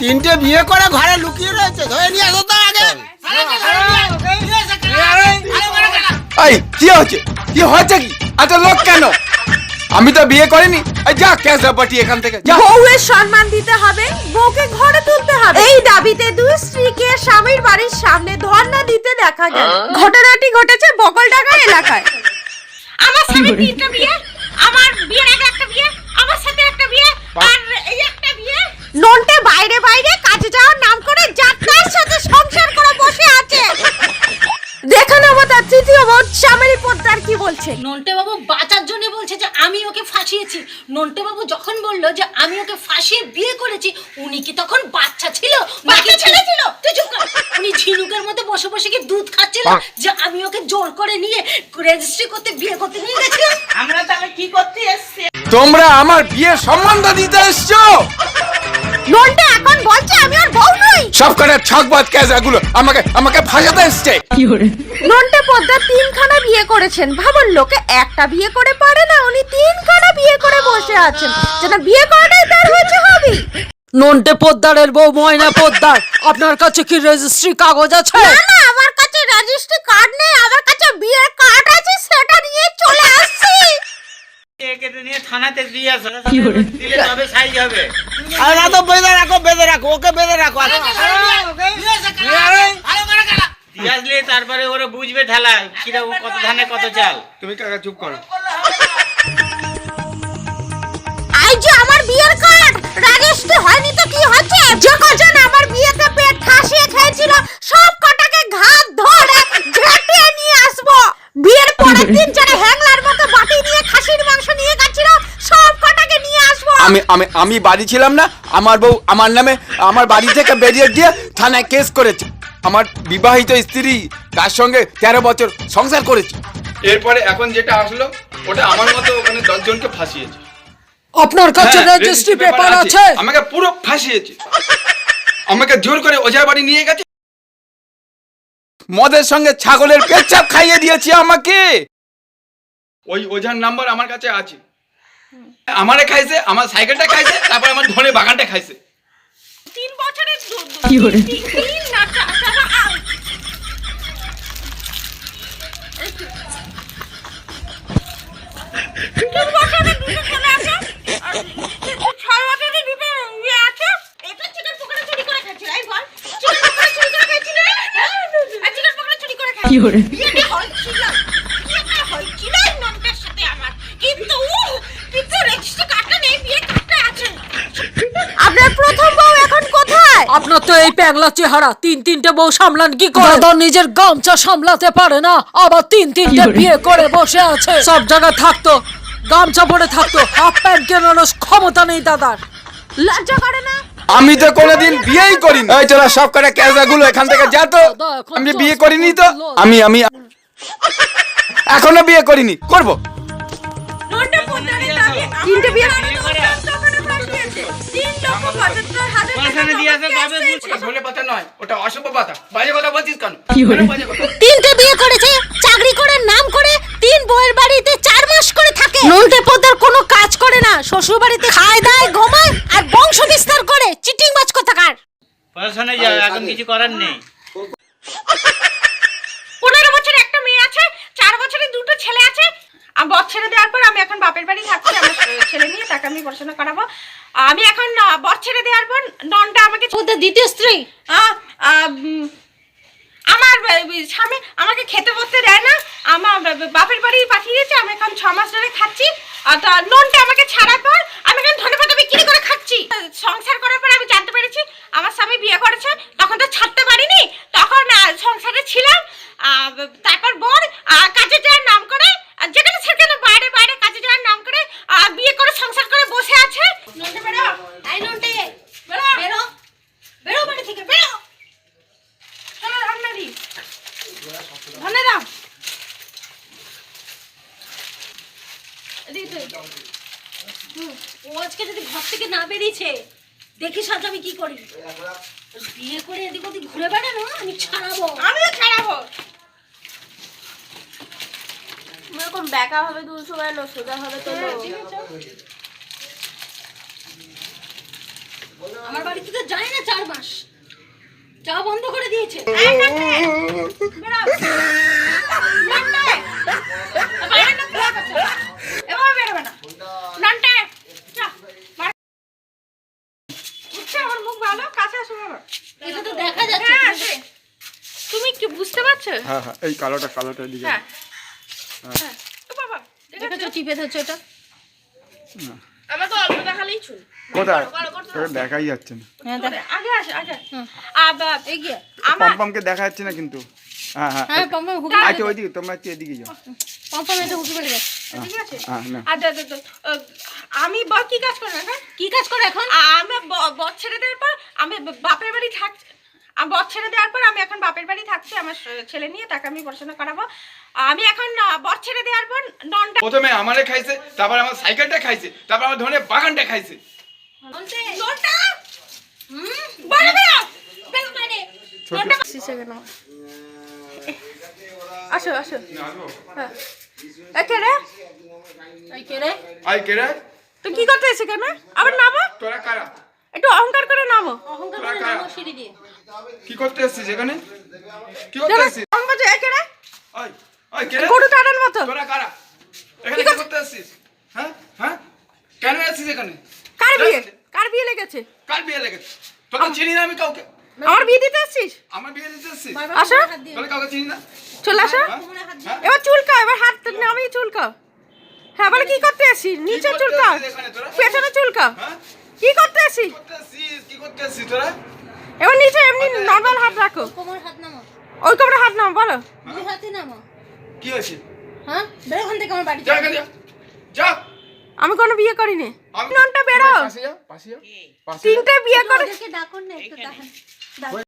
তিনটে বিয়ে করে ঘরে লুকিয়ে রয়েছে। ধরে নিয়ে আসো তো আগে। এই কি হচ্ছে কি হচ্ছে কি? এত লোক কেন? আমি তো বিয়ে করিনি। এই যা ক্যাশ পাটি এখান থেকে। যা। বউয়ের সম্মান দিতে হবে বউকে ঘরে তুলতে হবে। এই দাবিতে দুই স্ত্রীকে স্বামীর বাড়ির সামনে ধর্ণা দিতে দেখা গেল ঘটনাটি ঘটেছে বকল বকলডাঙ্গা এলাকায়। আমার স্বামী তিনটা বিয়ে আমার বিয়ের আগে একটা বিয়ে আমার সাথে একটা বিয়ে আর এই নন্টে বাইরে বাইরে কাজে যাওয়ার নাম করে যাত্রার সাথে সংসার করে বসে আছে। দেখে নেব তার তৃতীয় বোন স্বামীর পদ্মার কি বলছে। নন্টে বাবু বাঁচার জন্য বলছে যে আমি ওকে ফাঁসিয়েছি। নন্টে বাবু যখন বলল যে আমি ওকে ফাঁসিয়ে বিয়ে করেছি উনি কি তখন বাচ্চা ছিল? বাচ্চা ছেলে ছিল? তুই চুপ কর। উনি ঝিনুকের মধ্যে বসে বসে কি দুধ খাচ্ছিল? যে আমি ওকে জোর করে নিয়ে রেজিস্ট্রি করতে বিয়ে করতে নিয়ে গেছিলাম। আমরা তাহলে কি করতে এসছি? তোমরা আমার বিয়ের সম্বন্ধ দিতে এসছো? নন্টে এখন বলছে আমি আর বউ নই। সব কটা ছাকবাদ ক্যাজাগুলো আমাকে আমাকে ফাঁসাতে এসছে। নন্টে পদ্মা তিনখানা বিয়ে করেছেন। ভাবুন লোকে একটা বিয়ে করে পারে না উনি তিনখানা বিয়ে করে বসে আছেন। যেন বিয়ে করাটাই তার হচ্ছে হবি নন্টে পোদ্দারের বউ ময়না পোদ্দার আপনার কাছে কি রেজিস্ট্রি কাগজ আছে? না না আমার কাছে রেজিস্ট্রি কার্ড নেই। আমার কাছে বিয়ের কার্ড আছে সেটা নিয়ে চলে আসছি। কেটে নিয়ে থানাতে দিয়ে আসো। দিলে তবে সাইজ হবে। আর না তো বেঁধে রাখো বেঁধে রাখো ওকে বেঁধে রাখো। আসলে তারপরে ওরা বুঝবে ঠেলা কীরকম কত ধানে কত চাল। তুমি কাকা চুপ করো। আই যে আমার বিয়ের কার্ড রেজিস্ট্রি হয়নি তো কি হচ্ছে যে কজন আমার বিয়েতে পেট ঠাসিয়ে খেয়েছিল সব কটাকে ঘাত ধরে ঝেঁটিয়ে নিয়ে আসব বিয়ের পরের দিন যারা হ্যাংলার মতো বাটি নিয়ে খাসির মাংস নিয়ে গেছিল সব কটাকে নিয়ে আসব আমি আমি আমি বাড়ি ছিলাম না আমার বউ আমার নামে আমার বাড়ি থেকে বেরিয়ে দিয়ে থানায় কেস করেছে। আমার বিবাহিত স্ত্রী তার সঙ্গে তেরো বছর সংসার করেছে। এরপরে এখন যেটা আসলো ওটা আমার মতো ওখানে দশজনকে ফাঁসিয়েছে। আপনার কাছে হ্যাঁ, রেজিস্ট্রি পেপার আছে। আমাকে পুরো ফাঁসিয়েছে। আমাকে জোর করে ওঝা বাড়ি নিয়ে গেছে। মদের সঙ্গে ছাগলের পেচ্ছাপ খাইয়ে দিয়েছে আমাকে। ওই ওঝার নাম্বার আমার কাছে আছে। আমারে খাইছে আমার সাইকেলটা খাইছে তারপর আমার ধনে বাগানটা খাইছে। তিন বছরের দু- দু- তিন তিন না চা- চা- আ- তিন বছরের দুটো ছেলে আছে, আর ছয় বছরের দুটো ইয়ে আছে। এটা chicken পকোড়া চুরি করে খাচ্ছিল, এই বল। chicken পকোড়া চুরি করে খাচ্ছিল, আর chicken পকোড়া চুরি করে খাচ্ছিল। বিয়েটা হয়েছিল, বিয়েটা হয়েছিল এই ননটার সাথে আমার। কিন্তু উহ, কিন্তু registry cardটা নেই, বিয়ে cardটা আছে। আপনার প্রথম বউ এখন কোথায় আপনার তো এই প্যাগলা চেহারা তিন তিনটে বউ সামলান কি করে? দাদা নিজের গামছা সামলাতে পারে না আবার তিন তিনটে বিয়ে করে বসে আছে। সব জায়গায় থাকতো গামছা পরে থাকতো হাফ প্যান্ট কেনানোর ক্ষমতা নেই দাদার। লজ্জা করে না? আমি তো কোনোদিন বিয়েই করিনি। এই তোরা সব কটা ক্যাজাগুলো এখান থেকে যা তো। আমি বিয়ে করিনি তো। আমি আমি এখনও বিয়ে করিনি। করব? তিনটে বিয়ে তিনটে বিয়ে করেছে চাকরি করে নাম করে তিন বউয়ের বাড়িতে চার মাস করে থাকে। নন্টে পদ্মার কোনো কাজ করে না শ্বশুর বাড়িতে খায় দায় ঘুমায় আর বংশ বিস্তার করে চিটিং মাছ কোথাকার পড়াশোনায় যাও এখন কিছু করার নেই। পনেরো বছরে একটা মেয়ে আছে চার বছরে দুটো ছেলে আছে। বর দেওয়ার পর আমি এখন বাপের বাড়ি থাকছি আমার ছেলে নিয়ে তাকে আমি পড়াশোনা করাবো। আমি এখন বর ছেড়ে দেওয়ার পর ননটা আমাকে দ্বিতীয় স্ত্রী। আমার স্বামী আমাকে খেতে পড়তে দেয় না। আমার বাপের বাড়ি পাঠিয়ে দিয়েছে আমি এখন ছ মাস ধরে খাচ্ছি। আর তা ননটা আমাকে ছাড়ার পর আমি এখন ধনে পাতা বিক্রি করে খাচ্ছি সংসার করার পর আমি জানতে পেরেছি আমার স্বামী বিয়ে করেছে তখন তো ছাড়তে পারিনি তখন আহ, সংসারে ছিলাম আহ, তারপর বর আহ, কাজে যাওয়ার নাম করে আর যেখানে সেখানে বাইরে বাইরে কাজে যাওয়ার নাম করে আহ, বিয়ে করে সংসার করে বসে আছে নন্টে বেরো এই নন্টে বেরো বেরো বেরো বাড়ি থেকে বেরো চলো রান্না দি ধনে দাও। ও আজকে যদি ঘর থেকে না বেরিয়েছে দেখিস আজ আমি কি করি। বিয়ে করে এদিক ওদিক ঘুরে বেড়ানো? আমি ছাড়াবো। আমিও ছাড়াবো। এরকম ব্যাকা হবে দুশো গেল সোজা হবে তো আমার বাড়িতে তো যায় না চার মাস। যাওয়া বন্ধ করে দিয়েছে। না। না। হ্যাঁ। তুমি কি বুঝতে পারছ? হ্যাঁ হ্যাঁ এই কালোটা কালোটা দিকে হ্যাঁ। হ্যাঁ। বাবা দেখেছ? টিপে ধরছো এটা। আমার তো অল্প দেখালেই চুল। কোথায়? তোকে দেখাই যাচ্ছে না। হ্যাঁ দেখ। আগে আসো আগে আবার এগিয়ে আমার পম্পমকে দেখা যাচ্ছে না কিন্তু। হ্যাঁ হ্যাঁ হ্যাঁ পম্পম হুকি আচ্ছা ওইদিকে তোমরা একটু এদিকে যাও। পম্পম এটা হুকি পেরে ঠিক আছে? হ্যাঁ না আচ্ছা আচ্ছা, আচ্ছা, আমি বা কি কাজ করব এখন কি কাজ করে এখন? আমি ব- বর ছেড়ে দেওয়ার পর আমি বাপের বাড়ি থাকছি আমি বর ছেড়ে দেওয়ার পর আমি এখন বাপের বাড়ি থাকছি আমার ছেলে নিয়ে তাকে আমি পড়াশোনা করাবো। আমি এখন বর ছেড়ে দেওয়ার পর ননটা প্রথমে আমারে খাইছে তারপর আমার সাইকেলটা খাইছে তারপর আমার ধরনের বাগানটা খাইছে। ননটা! হুম? বড় আসো আসো। হ্যাঁ। কে রে? এই কে রে? আই কে রে? তুই কি করতে এসে কেন? আবার নামো? তোরা কারা? একটু অহংকার করে নামো। অহংকার করে? নামো সিঁড়ি দিয়ে। কি করতে এসেছিস এখানে? কি করতে এসেছিস? অহংকার যে, এ, কে রে ওই ওই কে গরু টানার মতো। তোরা কারা? এখানে কি করতে এসেছিস? হ্যাঁ? হ্যাঁ? কেন এসেছিস এখানে? কার বিয়ে? কার বিয়ে লেগেছে? কার বিয়ে লেগেছে? তোকে চিনি না আমি কাউকে। আমার বিয়ে দিতে আসছিস আমার বিয়ে দিতে এসেছিস? আসো। তোকে কাউকে চিনি না? চলে আসো। হ্যাঁ? হ্যাঁ? এবার চুলকা এবার হাত নামিয়ে চুলকা হ্যাঁ বলে কি করতে আসিস নিচে চুলকা আসছিস এখানে? পেছনে চুলকা হ্যাঁ? কি করতে আসিস করতে এসেছিস? কি করতে এসেছিস তোরা? এবার নিচে এমনি নরমাল হাত রাখো। কোমর হাত নামো। ওই কোমরে হাত নাও বলো। দুই হাতে নামো। কি হয়েছে? হ্যাঁ? বেরো ওখান থেকে আমার বাড়ি যা যা যা। আমি কোনো বিয়ে করিনি। ননটা বেরো। পাশে যা পাশে যা। পাশে তিনটে বিয়ে করে ডাকুন না একটু তাহলে